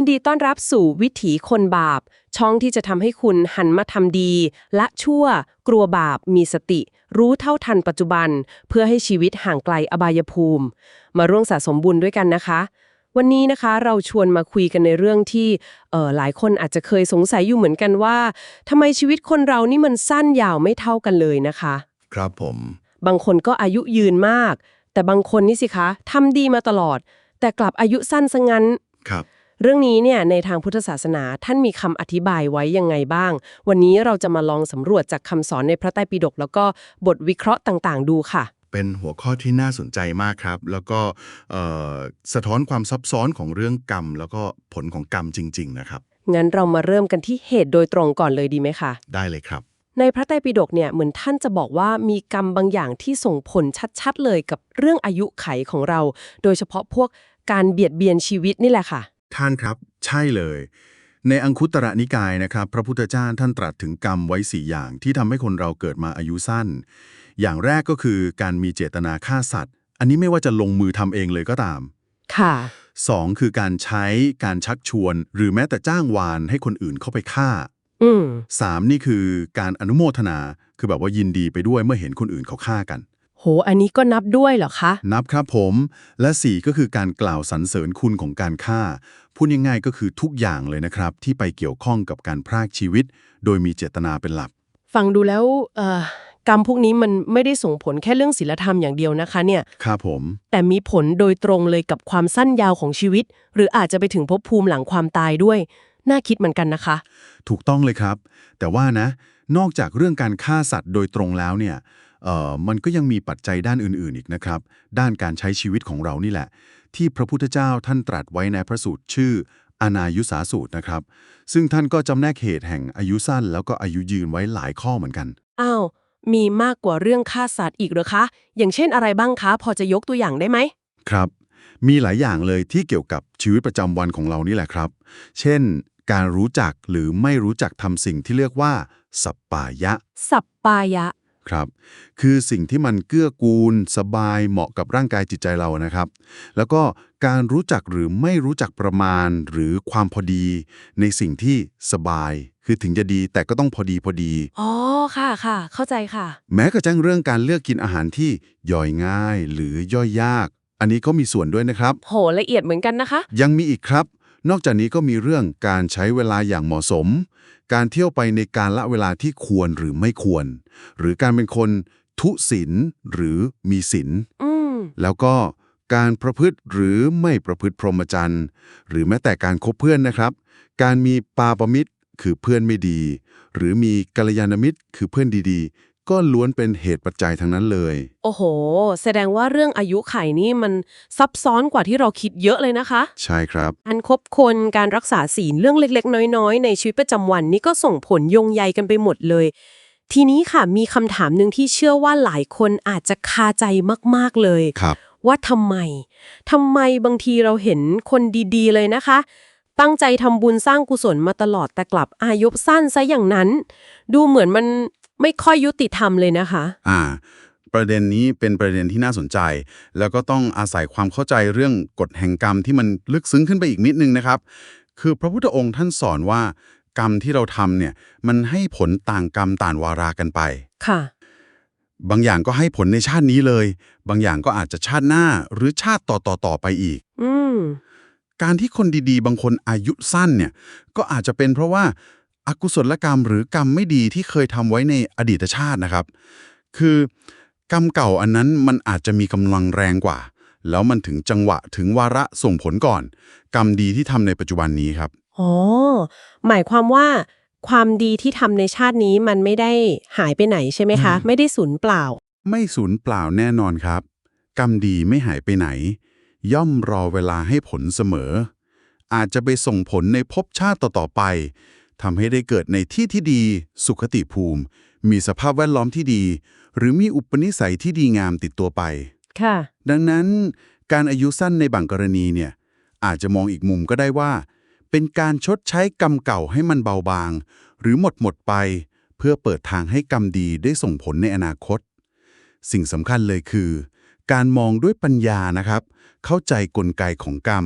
ยินดีต้อนรับสู่วิถีคนบาป ช่องที่จะทำให้คุณหันมาทำดี ละชั่ว กลัวบาป มีสติ รู้เท่าทันปัจจุบัน เพื่อให้ชีวิตห่างไกลอบายภูมิ มาร่วมสะสมบุญด้วยกันนะคะ วันนี้นะคะเราชวนมาคุยกันในเรื่องที่เอ่อหลายคนอาจจะเคยสงสัยอยู่เหมือนกันว่าทำไมชีวิตคนเรานี่มันสั้นยาวไม่เท่ากันเลยนะคะ ครับผม บางคนก็อายุยืนมาก แต่บางคนนี่สิคะทำดีมาตลอด แต่กลับอายุสั้นซะงั้นครับ เรื่องนี้เนี่ยในทางพุทธศาสนาท่านมีคำอธิบายไว้ยังไงบ้าง วันนี้เราจะมาลองสำรวจจากคำสอนในพระไตรปิฎกแล้วก็บทวิเคราะห์ต่างๆ ดูค่ะ เป็นหัวข้อที่น่าสนใจมากครับ แล้วก็เอ่อสะท้อนความซับซ้อนของเรื่องกรรม แล้วก็ผลของกรรมจริง ๆ นะครับ งั้นเรามาเริ่มกันที่เหตุโดยตรงก่อนเลยดีไหมคะ ได้เลยครับในพระไตรปิฎกเนี่ยเหมือนท่านจะบอกว่ามีกรรมบางอย่างที่ส่งผลชัดๆ เลยกับเรื่องอายุไขของเรา โดยเฉพาะพวกการเบียดเบียนชีวิตนี่แหละค่ะ ท่านครับ ใช่เลย ในอังคุตระนิกายนะครับ พระพุทธเจ้าท่านตรัสถึงกรรมไว้สี่อย่างที่ทำให้คนเราเกิดมาอายุสั้น อย่างแรกก็คือการมีเจตนาฆ่าสัตว์ อันนี้ไม่ว่าจะลงมือทำเองเลยก็ตาม ค่ะ สองคือการใช้การชักชวน หรือแม้แต่จ้างวานให้คนอื่นเข้าไปฆ่าอืม สามนี่คือการอนุโมทนา คือแบบว่ายินดีไปด้วยเมื่อเห็นคนอื่นเขาฆ่ากัน โห อันนี้ก็นับด้วยเหรอคะ นับครับผม และสี่ก็คือการกล่าวสรรเสริญคุณของการฆ่า พูดง่ายๆก็คือทุกอย่างเลยนะครับ ที่ไปเกี่ยวข้องกับการพรากชีวิต โดยมีเจตนาเป็นหลัก ฟังดูแล้วเอ่อกรรมพวกนี้มันไม่ได้ส่งผลแค่เรื่องศีลธรรมอย่างเดียวนะคะเนี่ย ครับผม แต่มีผลโดยตรงเลยกับความสั้นยาวของชีวิต หรืออาจจะไปถึงภพภูมิหลังความตายด้วย น่าคิดเหมือนกันนะคะ ถูกต้องเลยครับ แต่ว่านะ นอกจากเรื่องการฆ่าสัตว์โดยตรงแล้วเนี่ยเอ่อ มันก็ยังมีปัจจัยด้านอื่นๆอีกนะครับ ด้านการใช้ชีวิตของเรานี่แหละ ที่พระพุทธเจ้าท่านตรัสไว้ในพระสูตรชื่ออนายุสาสูตรนะครับ ซึ่งท่านก็จำแนกเหตุแห่งอายุสั้น แล้วก็อายุยืนไว้หลายข้อเหมือนกัน อ้าว มีมากกว่าเรื่องฆ่าสัตว์อีกเหรอคะ อย่างเช่นอะไรบ้างคะ พอจะยกตัวอย่างได้ไหม ครับ มีหลายอย่างเลยที่เกี่ยวกับชีวิตประจำวันของเรานี่แหละครับ เช่น การรู้จักหรือไม่รู้จักทำสิ่งที่เรียกว่า สัปปายะ สัปปายะ ครับ คือสิ่งที่มันเกื้อกูล สบายเหมาะกับร่างกายจิตใจเรานะครับ แล้วก็การรู้จักหรือไม่รู้จักประมาณหรือความพอดี ในสิ่งที่สบาย คือถึงจะดีแต่ก็ต้องพอดีพอดี อ๋อ ค่ะค่ะ เข้าใจค่ะ แม้กระทั่งเรื่องการเลือกกินอาหารที่ย่อยง่าย หรือย่อยยาก อันนี้ก็มีส่วนด้วยนะครับ โหละเอียดเหมือนกันนะคะ ยังมีอีกครับ นอกจากนี้ก็มีเรื่องการใช้เวลาอย่างเหมาะสม การเที่ยวไปในการละเวลาที่ควรหรือไม่ควร หรือการเป็นคนทุศีลหรือมีศีลอืมแล้วก็การประพฤติหรือไม่ประพฤติพรหมจรรย์หรือแม้แต่การคบเพื่อนนะครับ การมีปาปมิตรคือเพื่อนไม่ดี หรือมีกัลยาณมิตรคือเพื่อนดีๆ ก็ล้วนเป็นเหตุปัจจัยทั้งนั้นเลย โอ้โห แสดงว่าเรื่องอายุไขนี่มันซับซ้อนกว่าที่เราคิดเยอะเลยนะคะ ใช่ครับการคบคนการรักษาศีลเรื่องเล็กๆ น้อยๆ ในชีวิตประจำวันนี่ก็ส่งผลโยงใยกันไปหมดเลย ทีนี้ค่ะมีคำถามหนึ่งที่เชื่อว่าหลายคนอาจจะคาใจมากๆเลยครับ ว่าทำไมทำไมบางทีเราเห็นคนดีๆ เลยนะคะตั้งใจทำบุญสร้างกุศลมาตลอดแต่กลับอายุสั้นซะอย่างนั้น ดูเหมือนมัน ไม่ค่อยยุติธรรมเลยนะคะ อ่า ประเด็นนี้เป็นประเด็นที่น่าสนใจ แล้วก็ต้องอาศัยความเข้าใจเรื่องกฎแห่งกรรมที่มันลึกซึ้งขึ้นไปอีกนิดนึงนะครับ คือพระพุทธองค์ท่านสอนว่า กรรมที่เราทำเนี่ยมันให้ผลต่างกรรมต่างวารากันไป ค่ะ บางอย่างก็ให้ผลในชาตินี้เลย บางอย่างก็อาจจะชาติหน้าหรือชาติต่อๆต่อไปอีก อืม การที่คนดีๆ บางคนอายุสั้นเนี่ยก็อาจจะเป็นเพราะว่า อากุศลกรรมหรือกรรมไม่ดีที่เคยทำไว้ในอดีตชาตินะครับ คือกรรมเก่าอันนั้นมันอาจจะมีกำลังแรงกว่า แล้วมันถึงจังหวะถึงวาระส่งผลก่อน กรรมดีที่ทำในปัจจุบันนี้ครับอ๋อหมายความว่า ความดีที่ทำในชาตินี้มันไม่ได้หายไปไหนใช่ไหมคะอืมไม่ได้สูญเปล่า ไม่สูญเปล่าแน่นอนครับ กรรมดีไม่หายไปไหน ย่อมรอเวลาให้ผลเสมอ อาจจะไปส่งผลในภพชาติต่อๆไป ทำให้ได้เกิดในที่ที่ดี สุขติภูมิ มีสภาพแวดล้อมที่ดี หรือมีอุปนิสัยที่ดีงามติดตัวไป ค่ะ ดังนั้นการอายุสั้นในบางกรณีเนี่ย อาจจะมองอีกมุมก็ได้ว่า เป็นการชดใช้กรรมเก่าให้มันเบาบาง หรือหมดหมดไป เพื่อเปิดทางให้กรรมดีได้ส่งผลในอนาคต สิ่งสำคัญเลยคือ การมองด้วยปัญญานะครับ เข้าใจกลไกของกรรม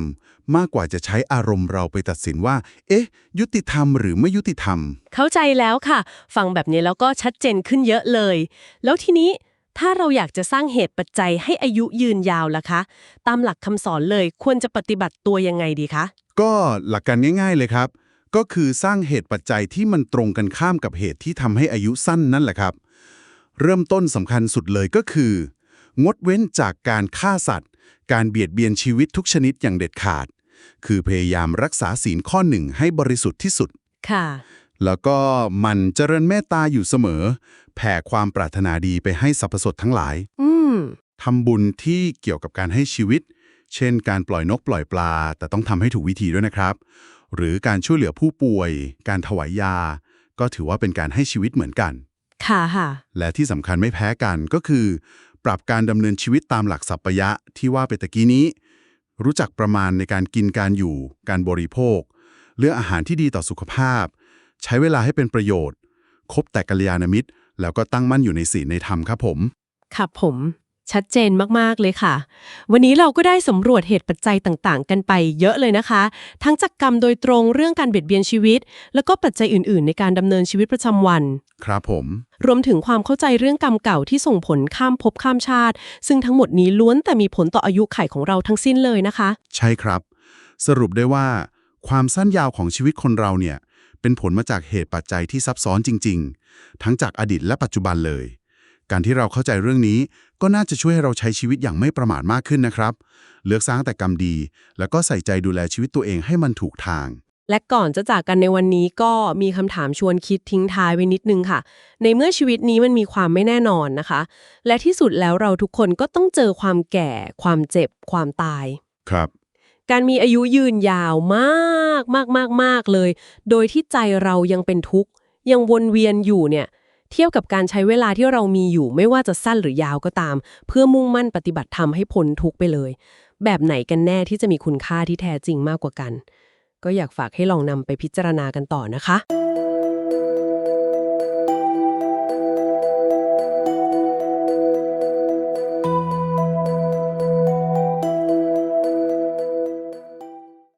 มากกว่าจะใช้อารมณ์เราไปตัดสินว่า เอ๊ะ ยุติธรรมหรือไม่ยุติธรรม เข้าใจแล้วค่ะ ฟังแบบนี้แล้วก็ชัดเจนขึ้นเยอะเลย แล้วทีนี้ถ้าเราอยากจะสร้างเหตุปัจจัยให้อายุยืนยาวล่ะคะ ตามหลักคำสอนเลยควรจะปฏิบัติตัวยังไงดีคะ ก็หลักการง่าย ๆเลยครับ ก็คือสร้างเหตุปัจจัยที่มันตรงกันข้ามกับเหตุที่ทำให้อายุสั้นนั่นแหละครับ เริ่มต้นสำคัญสุดเลยก็คือ งดเว้นจากการฆ่าสัตว์ การเบียดเบียนชีวิตทุกชนิดอย่างเด็ดขาด คือพยายามรักษาศีลข้อหนึ่งให้บริสุทธิ์ที่สุด ค่ะ แล้วก็หมันเจริญเมตตาอยู่เสมอ แผ่ความปรารถนาดีไปให้สรรพสตทั้งหลาย อืมทำบุญที่เกี่ยวกับการให้ชีวิต เช่น การปล่อยนกปล่อยปลา แต่ต้องทำให้ถูกวิธีด้วยนะครับ หรือการช่วยเหลือผู้ป่วย การถวายยา ก็ถือว่าเป็นการให้ชีวิตเหมือนกัน ค่ะค่ะ และที่สำคัญไม่แพ้กันก็คือ ปรับการดำเนินชีวิตตามหลักสัพพยะที่ว่าไปตะกี้นี้ รู้จักประมาณในการกินการอยู่ การบริโภค เลือกอาหารที่ดีต่อสุขภาพ ใช้เวลาให้เป็นประโยชน์ คบแต่กัลยาณมิตร แล้วก็ตั้งมั่นอยู่ในศีลในธรรมครับผม ครับผม ชัดเจนมาก ๆ เลยค่ะ วันนี้เราก็ได้สำรวจเหตุปัจจัยต่าง ๆ กันไปเยอะเลยนะคะ ทั้งจากกรรมโดยตรงเรื่องการเบียดเบียนชีวิต แล้วก็ปัจจัยอื่น ๆ ในการดำเนินชีวิตประจำวัน ครับผม รวมถึงความเข้าใจเรื่องกรรมเก่าที่ส่งผลข้ามภพข้ามชาติ ซึ่งทั้งหมดนี้ล้วนแต่มีผลต่ออายุไขของเราทั้งสิ้นเลยนะคะ ใช่ครับ สรุปได้ว่า ความสั้นยาวของชีวิตคนเราเนี่ยเป็นผลมาจากเหตุปัจจัยที่ซับซ้อนจริง ๆ ทั้งจากอดีตและปัจจุบันเลย การที่เราเข้าใจเรื่องนี้ก็น่าจะช่วยให้เราใช้ชีวิตอย่างไม่ประมาทมากขึ้นนะครับ เลือกสร้างแต่กรรมดี แล้วก็ใส่ใจดูแลชีวิตตัวเองให้มันถูกทาง และก่อนจะจากกันในวันนี้ก็มีคำถามชวนคิดทิ้งท้ายไว้นิดนึงค่ะ ในเมื่อชีวิตนี้มันมีความไม่แน่นอนนะคะ และที่สุดแล้วเราทุกคนก็ต้องเจอความแก่ ความเจ็บ ความตาย ครับการมีอายุยืนยาวมากมากมากมากเลย โดยที่ใจเรายังเป็นทุกข์ ยังวนเวียนอยู่เนี่ย เทียบกับการใช้เวลาที่เรามีอยู่ไม่ว่าจะสั้นหรือยาวก็ตาม เพื่อมุ่งมั่นปฏิบัติธรรมให้พ้นทุกไปเลย แบบไหนกันแน่ที่จะมีคุณค่าที่แท้จริงมากกว่ากัน ก็อยากฝากให้ลองนำไปพิจารณากันต่อนะคะ